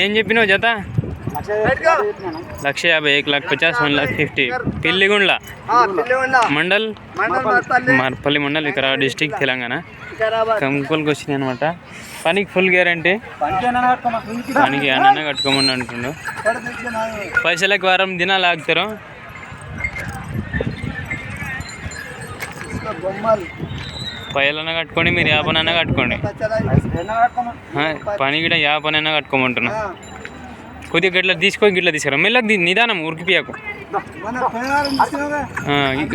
ఏం చెప్పినావు జత? లక్ష యాభై ఏక్ lakh పచాస్ one lakh fifty. Pilligundla. Mandal? Marpalli mandal Vikarabad district Telangana. కంకులకు వచ్చింది అనమాట పనికి ఫుల్ గ్యారంటీ. పనికి అన్న కట్టుకోమని అంటుండు. పైసలకు వారం దినాలు ఆగుతారు. పైలన్న కట్టుకోండి మీరు యాపనన్నా కట్టుకోండి. ఆ, పని కూడా యాపనన్నా కట్టుకోమంటున్నా. కొద్దిగా గిట్ల తీసుకో గిట్ల తీసుకురా మెల్లకి నిదానం ఉరికిపియాకు.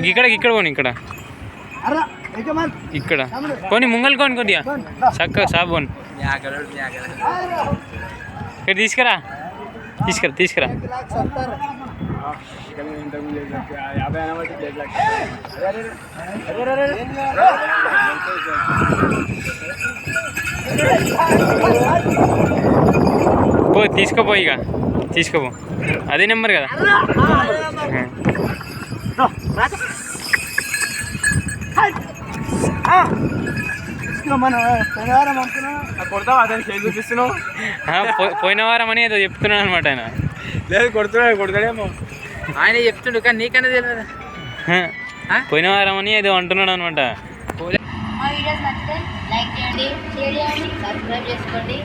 ఇక్కడ ఇక్కడ పోని ఇక్కడ. ఇక్కడ. పోనీ ముంగల్ కోని కొద్దిగా. చక్కగా సాబోని ఇక్కడ తీసుకురా. తీసుకురా తీసుకురా. పో తీసుకోపో ఇక. తీసుకోపో. అదే నెంబర్ కదా. కొడతావా పోయిన వారం అని ఏదో చెప్తున్నాను అనమాట ఆయన. లేదు కొడుతున్నాడు కొడతాడేమో. ఆయన చెప్తుండు కానీ నీకన్నా తెలియదు. పోయిన వారం అని ఏదో అంటున్నాడు అనమాట. మా వీడియోస్ నచ్చితే లైక్ చేయండి షేర్ చేయండి సబ్స్క్రైబ్ చేసుకోండి.